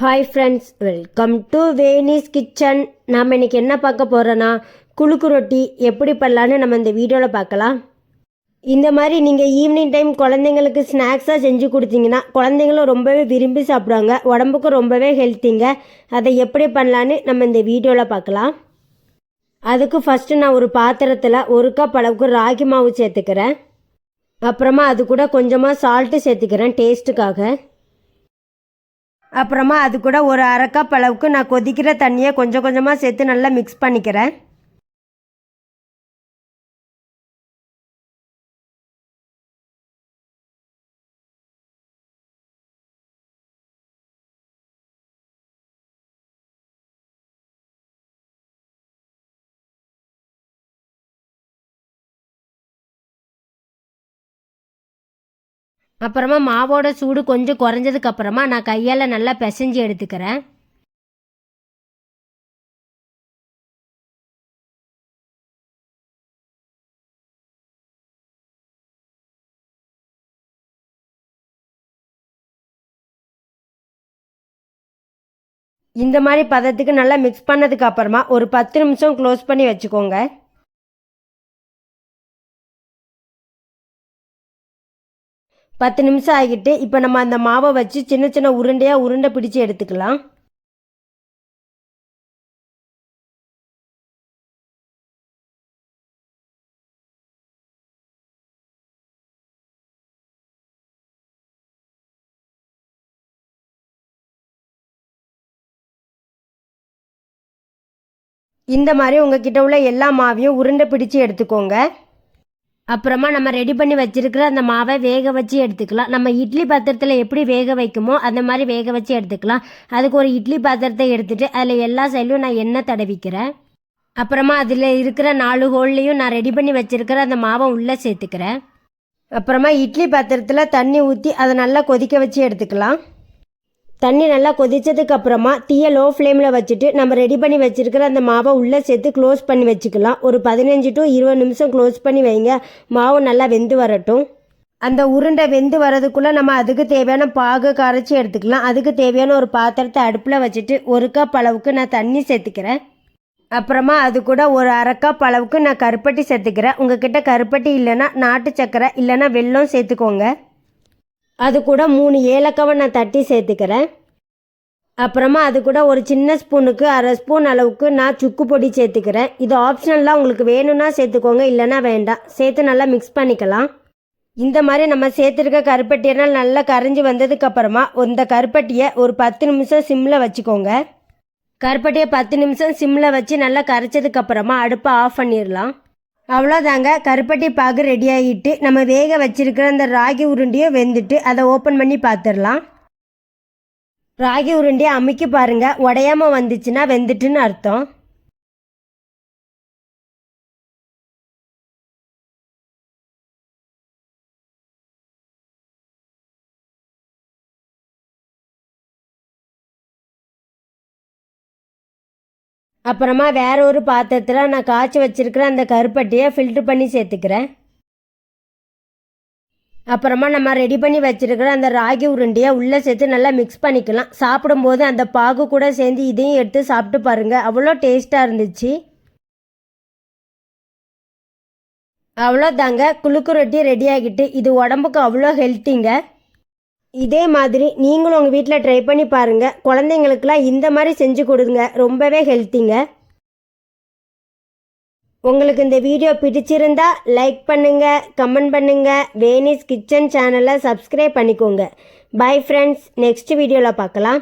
Hi friends welcome to Venice kitchen நாம் இன்றைக்கி என்ன பார்க்க போகிறோன்னா குழுக்கு ரொட்டி எப்படி பண்ணலான்னு நம்ம இந்த வீடியோவில் பார்க்கலாம். இந்த மாதிரி நீங்கள் ஈவினிங் டைம் குழந்தைங்களுக்கு ஸ்நாக்ஸாக செஞ்சு கொடுத்தீங்கன்னா குழந்தைங்களும் ரொம்பவே விரும்பி சாப்பிடுவாங்க. உடம்புக்கும் ரொம்பவே ஹெல்த்திங்க அதை எப்படி பண்ணலான்னு நம்ம இந்த வீடியோவில் பார்க்கலாம். அதுக்கு ஃபஸ்ட்டு நான் ஒரு பாத்திரத்தில் ஒரு கப் அளவுக்கு ராகி மாவு சேர்த்துக்கிறேன். அப்புறமா அது கூட கொஞ்சமாக சால்ட்டு சேர்த்துக்கிறேன் டேஸ்ட்டுக்காக அப்புறமா அது கூட ஒரு அரைக்கப் அளவுக்கு நான் கொதிக்கிற தண்ணியை கொஞ்சம் கொஞ்சமாக சேர்த்து நல்லா மிக்ஸ் பண்ணிக்கிறேன். அப்புறமா மாவோட சூடு கொஞ்சம் குறைஞ்சதுக்கு அப்புறமா நான் கையால் நல்லா பிசைஞ்சு எடுத்துக்கிறேன். இந்த மாதிரி பதத்துக்கு நல்லா மிக்ஸ் பண்ணதுக்கு அப்புறமா ஒரு பத்து நிமிஷம் க்ளோஸ் பண்ணி வச்சுக்கோங்க. பத்து நிமிஷம் ஆகிட்டு இப்போ நம்ம அந்த மாவை வச்சு சின்ன சின்ன உருண்டையாக உருண்டை பிடிச்சு எடுத்துக்கலாம். இந்த மாதிரி உங்ககிட்ட உள்ள எல்லா மாவையும் உருண்டை பிடிச்சு எடுத்துக்கோங்க. அப்புறமா நம்ம ரெடி பண்ணி வச்சிருக்கிற அந்த மாவை வேக வச்சு எடுத்துக்கலாம். நம்ம இட்லி பாத்திரத்தில் எப்படி வேக வைக்குமோ அந்த மாதிரி வேக வச்சு எடுத்துக்கலாம். அதுக்கு ஒரு இட்லி பாத்திரத்தை எடுத்துட்டு அதில் எல்லா சைட்லையும் நான் எண்ணெய் தடவிக்கிறேன். அப்புறமா அதில் இருக்கிற நாலு ஹோல்லையும் நான் ரெடி பண்ணி வச்சிருக்கிற அந்த மாவை உள்ளே சேர்த்துக்கிறேன். அப்புறமா இட்லி பாத்திரத்தில் தண்ணி ஊற்றி அதை நல்லா கொதிக்க வச்சு எடுத்துக்கலாம். தண்ணி நல்லா கொதிச்சதுக்கு அப்புறமா தீயை லோ ஃப்ளேமில் வச்சுட்டு நம்ம ரெடி பண்ணி வச்சிருக்கிற அந்த மாவை உள்ளே சேர்த்து க்ளோஸ் பண்ணி வச்சுக்கலாம். ஒரு பதினஞ்சு டு இருபது நிமிஷம் க்ளோஸ் பண்ணி வைங்க. மாவு நல்லா வெந்து வரட்டும். அந்த உருண்டை வெந்து வரதுக்குள்ளே நம்ம அதுக்கு தேவையான பாகு கரைச்சி எடுத்துக்கலாம். அதுக்கு தேவையான ஒரு பாத்திரத்தை அடுப்பில் வச்சுட்டு ஒரு கப் அளவுக்கு நான் தண்ணி சேர்த்துக்கிறேன். அப்புறமா அது கூட ஒரு அரை கப் அளவுக்கு நான் கருப்பட்டி சேர்த்துக்கிறேன். உங்ககிட்ட கருப்பட்டி இல்லைன்னா நாட்டு சக்கரை இல்லைன்னா வெல்லம் சேர்த்துக்கோங்க. அது கூட மூணு ஏலக்காவை நான் தட்டி சேர்த்துக்கிறேன். அப்புறமா அது கூட ஒரு சின்ன ஸ்பூனுக்கு அரை ஸ்பூன் அளவுக்கு நான் சுக்கு பொடி சேர்த்துக்கிறேன். இது ஆப்ஷனலாக உங்களுக்கு வேணும்னா சேர்த்துக்கோங்க இல்லைனா வேண்டாம் சேர்த்து நல்லா மிக்ஸ் பண்ணிக்கலாம். இந்த மாதிரி நம்ம சேர்த்துருக்க கருப்பட்டியெல்லாம் நல்லா கரைஞ்சி வந்ததுக்கப்புறமா இந்த கருப்பட்டியை ஒரு பத்து நிமிஷம் சிம்மில் வச்சுக்கோங்க. கருப்பட்டியை பத்து நிமிஷம் சிம்மில் வச்சு நல்லா கரைச்சதுக்கப்புறமா அடுப்பை ஆஃப் பண்ணிடலாம். அவ்வளோதாங்க கருப்பட்டி பாகு ரெடி ஆகிட்டு நம்ம வேக வச்சிருக்கிற அந்த ராகி உருண்டையும் வெந்துட்டு அதை ஓப்பன் பண்ணி பார்த்துடலாம் ராகி உருண்டையை அமைக்க பாருங்கள் உடையாம வந்துச்சுன்னா வெந்துட்டுன்னு அர்த்தம். அப்புறமா வேற ஒரு பாத்திரத்தில் நான் காய்ச்சி வச்சிருக்கிற அந்த கருப்பட்டியை ஃபில்ட்ரு பண்ணி சேர்த்துக்கிறேன். அப்புறமா நம்ம ரெடி பண்ணி வச்சிருக்கிற அந்த ராகி உருண்டையை உள்ளே சேர்த்து நல்லா மிக்ஸ் பண்ணிக்கலாம். சாப்பிடும்போது அந்த பாகு கூட சேர்ந்து இதையும் எடுத்து சாப்பிட்டு பாருங்கள் அவ்வளோ டேஸ்ட்டாக இருந்துச்சு. அவ்வளோதாங்க. குளுக்கு ரொட்டி ரெடி ஆகிட்டு. இது உடம்புக்கு அவ்வளோ ஹெல்த்திங்க இதே மாதிரி நீங்களும் உங்கள் வீட்டில் ட்ரை பண்ணி பாருங்கள் குழந்தைங்களுக்குலாம் இந்த மாதிரி செஞ்சு கொடுங்க. ரொம்பவே ஹெல்த்திங்க உங்களுக்கு இந்த வீடியோ பிடிச்சிருந்தா லைக் பண்ணுங்கள் கமெண்ட் பண்ணுங்கள் வேனிஸ் கிச்சன் சேனலை சப்ஸ்கிரைப் பண்ணிக்கோங்க. பை ஃப்ரெண்ட்ஸ் நெக்ஸ்ட் வீடியோவில் பார்க்கலாம்.